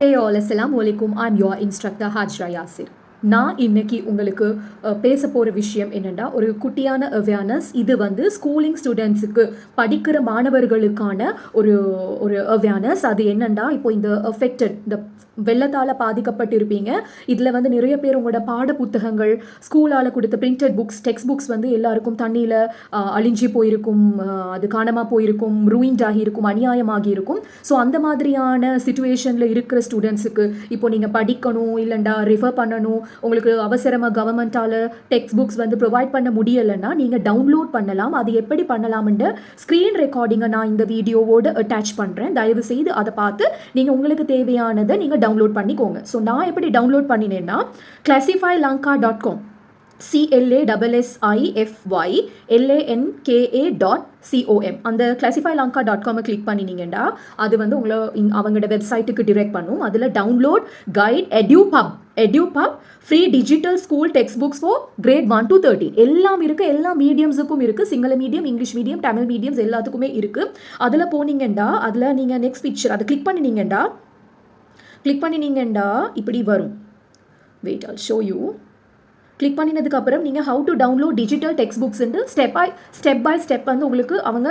Hey all, Assalamu alaikum. I'm your instructor Hajra Yasir. நான் இன்னைக்கு உங்களுக்கு பேச போகிற விஷயம் என்னென்னா ஒரு குட்டியான அவேர்னஸ் இது வந்து ஸ்கூலிங் ஸ்டூடெண்ட்ஸுக்கு படிக்கிற மாணவர்களுக்கான ஒரு ஒரு அவேர்னஸ் அது என்னென்னா இப்போ இந்த அஃபெக்டட் இந்த வெள்ளத்தால் பாதிக்கப்பட்டிருப்பீங்க. இதில் வந்து நிறைய பேர் உங்களோட பாட புத்தகங்கள் ஸ்கூலால் கொடுத்த பிரிண்டட் புக்ஸ் டெக்ஸ்ட் புக்ஸ் வந்து எல்லாருக்கும் தண்ணியில் அழிஞ்சி போயிருக்கும் அது காணாமல் போயிருக்கும் ரூயின்ட் ஆகியிருக்கும் அநியாயமாகி இருக்கும் ஸோ அந்த மாதிரியான சுச்சுவேஷனில் இருக்கிற ஸ்டூடெண்ட்ஸுக்கு இப்போ நீங்கள் படிக்கணும் இல்லைண்டா ரெஃபர் பண்ணணும் உங்களுக்கு அவசரமாக கவர்மெண்ட்டால் டெக்ஸ்ட் புக்ஸ் வந்து ப்ரொவைட் பண்ண முடியலைன்னா நீங்கள் டவுன்லோட் பண்ணலாம். அது எப்படி பண்ணலாம்னு ஸ்க்ரீன் ரெக்கார்டிங்கை நான் இந்த வீடியோவோடு அட்டாச் பண்ணுறேன் தயவு செய்து அதை பார்த்து நீங்கள் உங்களுக்கு தேவையானதை நீங்கள் டவுன்லோட் பண்ணிக்கோங்க. ஸோ நான் எப்படி download பண்ணினேன்னா classify Lanka dot com C L A double S I F Y L A N K A dot C O M அந்த கிளாசிஃபை லங்கா டாட் காமை கிளிக் பண்ணினீங்கன்னா அது வந்து உங்களை அவங்களோட வெப்சைட்டுக்கு டிரெக்ட் பண்ணும். அதில் download guide edu pub edupub free digital school text books for grade one to thirty எல்லாம் இருக்குது எல்லா மீடியம்ஸுக்கும் இருக்குது Sinhala medium English medium Tamil mediums எல்லாத்துக்குமே இருக்குது அதில் போனீங்கண்டா அதில் நீங்கள் நெக்ஸ்ட் பிக்சர் அதை கிளிக் பண்ணினீங்கண்டா கிளிக் பண்ணினீங்கண்டா இப்படி வரும். Wait all show you click பண்ணினதுக்கு அப்புறம் நீங்கள் how to download digital text புக்ஸ்ன்ட்டு step by step by step வந்து உங்களுக்கு அவங்க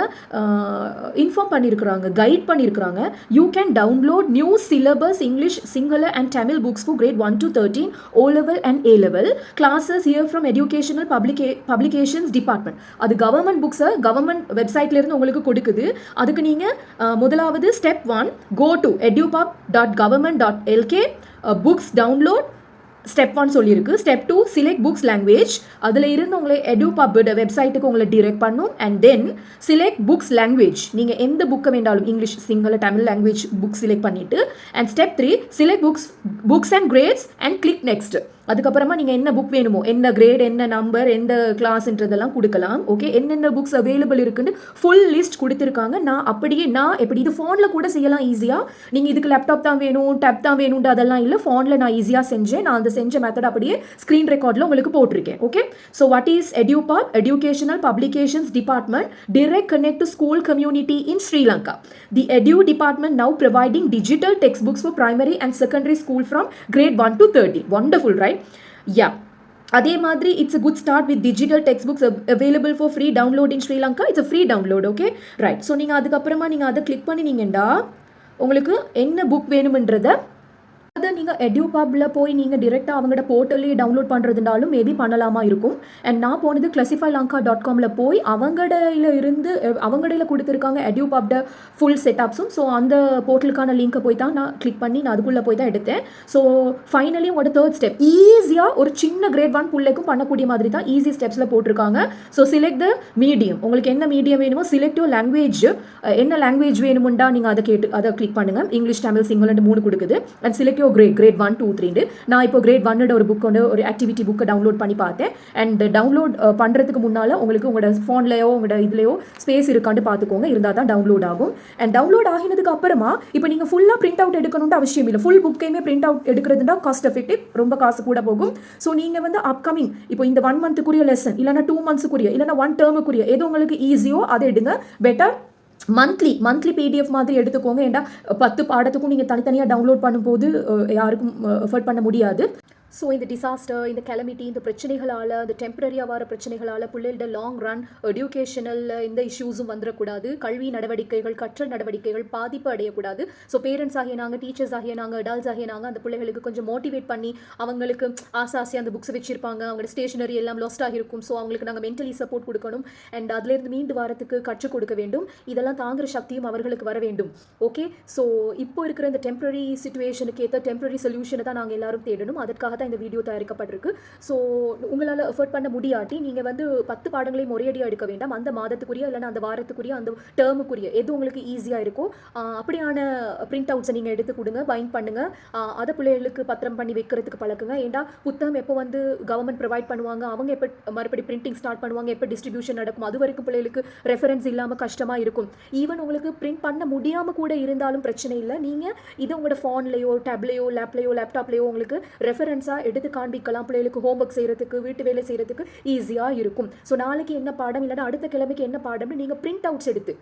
இன்ஃபார்ம் பண்ணியிருக்கிறாங்க கைட் பண்ணியிருக்கிறாங்க you can download new syllabus English Sinhala and Tamil books for grade one to thirteen O level and A level classes here from educational publica publications department அது government புக்ஸை government வெப்சைட்லேருந்து உங்களுக்கு கொடுக்குது. அதுக்கு நீங்கள் முதலாவது step one go to edupub dot government dot LK books download step one சொல்லியிருக்கு. Step two select books language அதில் இருந்து உங்களை எடுபப்போட வெப்சைட்டுக்கு உங்களை டிரெக்ட் பண்ணும். And then select books language நீங்கள் எந்த புக்கை வேண்டாலும் English Sinhala Tamil language book select பண்ணிவிட்டு and step three select books books and grades and click next அதுக்கப்புறமா நீங்கள் என்ன புக் வேணுமோ என்ன கிரேட் என்ன நம்பர் எந்த கிளாஸ்ன்றதெல்லாம் கொடுக்கலாம் ஓகே என்னென்ன புக்ஸ் அவைலபிள் இருக்குன்னு ஃபுல் லிஸ்ட் கொடுத்துருக்காங்க. நான் அப்படியே நான் எப்படி இது ஃபோனில் கூட செய்யலாம் ஈஸியாக நீங்கள் இதுக்கு லேப்டாப் தான் வேணும் டேப் தான் வேணும்ன்ற அதெல்லாம் இல்லை ஃபோனில் நான் ஈஸியாக செஞ்சேன். நான் அந்த செஞ்ச மெத்தட் அப்படியே ஸ்க்ரீன் ரெக்கார்டில் உங்களுக்கு போட்டிருக்கேன் okay so what is எடியூபாப் educational publications department direct connect to school community in Sri Lanka the edu department now providing digital text books for primary and secondary school from grade 1 to 30 wonderful right? Yeah அதே மாதிரி it's a good start with digital text books available for free download in Sri Lanka it's free download okay right so நீங்கள் அதுக்கப்புறமா நீங்கள் அதை click பண்ணினீங்கண்டா உங்களுக்கு என்ன book வேணுமென்றதை நீங்கள் எடியூபாப்பில் போய் நீங்கள் டிரெக்டாக அவங்களோட போர்ட்டல்லே டவுன்லோட் பண்ணுறதுனாலும் மேபி பண்ணலாமா இருக்கும். அண்ட் நான் போனது கிளசிஃபை லங்கா டாட் காமில் போய் அவங்கடையில் இருந்து அவங்கடையில் கொடுத்துருக்காங்க எடியூபப்ட ஃபுல் செட்டப்ஸும் ஸோ அந்த போர்ட்டலுக்கான லிங்க்கை போய் தான் நான் கிளிக் பண்ணி நான் அதுக்குள்ளே போய் தான் எடுத்தேன். ஸோ ஃபைனலி உங்களோட தேர்ட் ஸ்டெப் ஈஸியாக ஒரு சின்ன கிரேட் ஒன் புள்ளைக்கும் பண்ணக்கூடிய மாதிரி தான் ஈஸி ஸ்டெப்ஸில் போட்டிருக்காங்க. ஸோ சிலெக்ட் த மீடியம் உங்களுக்கு என்ன மீடியம் வேணுமோ சிலெக்ட் லாங்குவேஜ் என்ன லாங்குவேஜ் வேணுமுண்டா நீங்கள் அதை கேட்டு அதை கிளிக் பண்ணுங்கள் இங்கிலீஷ் தமிழ் ரெண்டு மூணு கொடுக்குது. And select your grade grade one two த்ரீண்டு நான் இப்போ கிரேட் ஒன்னோட ஒரு புக் வந்து ஒரு ஆக்டிவிட்டி புக்கை டவுன்லோட் பண்ணி பார்த்தேன். அண்ட் டவுன்லோட் பண்ணுறதுக்கு முன்னால் உங்களுக்கு உங்களோட ஃபோன்லையோ உங்களோட இதுலையோ ஸ்பேஸ் இருக்கான்னு பார்த்துக்கோங்க. இருந்தால் தான் டவுன்லோட் ஆகும். அண்ட் டவுன்லோட் ஆகினதுக்கு அப்புறமா இப்போ நீங்கள் ஃபுல்லாக பிரிண்ட் அவுட் எடுக்கணும்னு அவசியம் இல்லை. ஃபுல் புக்கையுமே பிரிண்ட் அவுட் எடுக்கிறதுனா காஸ்ட் எஃபெக்டிவ் ரொம்ப காசு கூட போகும். ஸோ நீங்கள் வந்து அப்கமிங் இப்போ இந்த ஒன் மந்த்துக்குரிய லெசன் இல்லைனா டூ மந்த்ஸுக்குரிய இல்லைனா ஒன் டேர்முக்குரிய எது உங்களுக்கு ஈஸியோ அதை எடுங்க. பெட்டர் மந்த்லி மந்த்லி பிடிஎஃப் மாதிரி எடுத்துக்கோங்க. ஏன்டா பத்து பாடத்துக்கும் நீங்கள் தனித்தனியாக டவுன்லோட் பண்ணும்போது யாருக்கும் எஃபர்ட் பண்ண முடியாது. ஸோ இந்த டிசாஸ்டர் இந்த கெலமிட்டி இந்த பிரச்சனைகளால் இந்த டெம்பரரியாக வர பிரச்சனைகளால் பிள்ளைகளோட லாங் ரன் எடியூகேஷனல் இந்த இஷ்யூஸும் வந்துடக்கூடாது கல்வி நடவடிக்கைகள் கற்றல் நடவடிக்கைகள் பாதிப்பு அடையக்கூடாது. ஸோ பேரண்ட்ஸ் ஆகிய நாங்கள் டீச்சர்ஸ் ஆகிய நாங்கள் அடால்ஸ் ஆகிய நாங்கள் அந்த பிள்ளைகளுக்கு கொஞ்சம் மோட்டிவேட் பண்ணி அவங்களுக்கு ஆசை ஆசையாக அந்த புக்ஸ் வச்சிருப்பாங்க. அவங்களோட ஸ்டேஷனரி எல்லாம் லாஸ்ட் ஆகிருக்கும். ஸோ அவங்களுக்கு நாங்கள் மென்டலி சப்போர்ட் கொடுக்கணும். அண்ட் அதுலேருந்து மீண்டு வாரத்துக்கு கற்றுக் கொடுக்க வேண்டும். இதெல்லாம் தாங்குற சக்தியும் அவர்களுக்கு வர வேண்டும். ஓகே ஸோ இப்போ இருக்கிற இந்த டெம்பரரி சுச்சுவேஷனுக்கு ஏற்ற டெம்பரரி சொல்யூஷனை தான் நாங்கள் எல்லாரும் தேடணும். அதற்காக தான் இந்த வீடியோ தயாரிக்கப்பட்டிருக்கு. ஸோ உங்களால் எஃபர்ட் பண்ண முடியாட்டி நீங்கள் வந்து பத்து பாடங்களையும் ஒரேடியாக எடுக்க வேண்டாம். அந்த மாதத்துக்குரிய இல்லைன்னா அந்த வாரத்துக்குரிய அந்த டேர்முக்குரிய எது உங்களுக்கு ஈஸியாக இருக்கோ அப்படியான பிரிண்ட் அவுட்ஸை நீங்கள் எடுத்து கொடுங்க பைண்ட் பண்ணுங்கள் அதை பிள்ளைகளுக்கு பத்திரம் பண்ணி வைக்கிறதுக்கு பழக்குங்க. ஏண்டா புத்தகம் எப்போ வந்து கவர்மெண்ட் ப்ரொவைட் பண்ணுவாங்க அவங்க எப்போ மறுபடி பிரிண்டிங் ஸ்டார்ட் பண்ணுவாங்க எப்போ டிஸ்ட்ரிபியூஷன் நடக்கும் அது வரைக்கும் பிள்ளைகளுக்கு ரெஃபரன்ஸ் இல்லாமல் கஷ்டமாக இருக்கும். ஈவன் உங்களுக்கு பிரிண்ட் பண்ண முடியாமல் கூட இருந்தாலும் பிரச்சனை இல்லை. நீங்கள் இதை உங்களோட ஃபோன்லேயோ டேப்லேயோ லேப்லேயோ லேப்டாப்லேயோ உங்களுக்கு ரெஃபரன்ஸ் பிக்சர்ஸாக எடுத்து காண்பிக்கலாம். பிள்ளைகளுக்கு ஹோம்ஒர்க் செய்கிறதுக்கு வீட்டு வேலை செய்கிறதுக்கு ஈஸியாக இருக்கும். ஸோ நாளைக்கு என்ன பாடம் இல்லைன்னா அடுத்த கிழமைக்கு என்ன பாடம்னு நீங்கள் பிரிண்ட் அவுட்ஸ் எடுத்து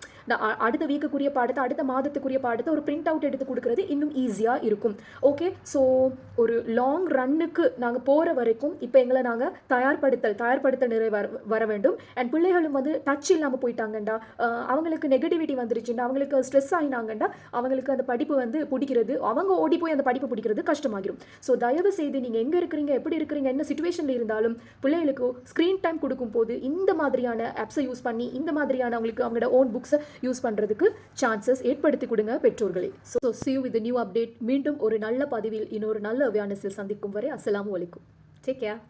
அடுத்த வீக்குக்குரிய பாடத்தை அடுத்த மாதத்துக்குரிய பாடத்தை ஒரு பிரிண்ட் அவுட் எடுத்து கொடுக்கறது இன்னும் ஈஸியாக இருக்கும். ஓகே ஸோ ஒரு லாங் ரன்னுக்கு நாங்கள் போகிற வரைக்கும் இப்போ எங்களை நாங்கள் தயார்படுத்தல் தயார்படுத்தல் நிறை வர வர வேண்டும். அண்ட் பிள்ளைகளும் வந்து டச் இல்லாமல் போயிட்டாங்கண்டா. அவங்களுக்கு நெகட்டிவிட்டி வந்துருச்சுன்னா அவங்களுக்கு ஸ்ட்ரெஸ் ஆகினாங்கண்டா அவங்களுக்கு அந்த படிப்பு வந்து பிடிக்கிறது அவங்க ஓடி போய் அந்த படிப்பு பிடிக்கிறது கஷ்டமாகிரும். ஸோ தயவு செய்து நீங்கள் எங்கே இருக்கிறீங்க? எப்படி இருக்கிறீங்க? என்ன சுச்சுவேஷனில் இருந்தாலும் பிள்ளைகளுக்கு ஸ்க்ரீன் டைம் கொடுக்கும் போது இந்த மாதிரியான ஆப்ஸை யூஸ் பண்ணி இந்த மாதிரியான அவங்களுக்கு அவங்களோட ஓன் புக்ஸை யூஸ் பண்ணுறதுக்கு சான்சஸ் ஏற்படுத்தி கொடுங்க பெற்றோர்களே. So see you with new update மீண்டும் ஒரு நல்ல பதிவில் இன்னொரு நல்ல அவேர்னஸில் சந்திக்கும் வரை அஸ்லாம் அலைக்கும். Take care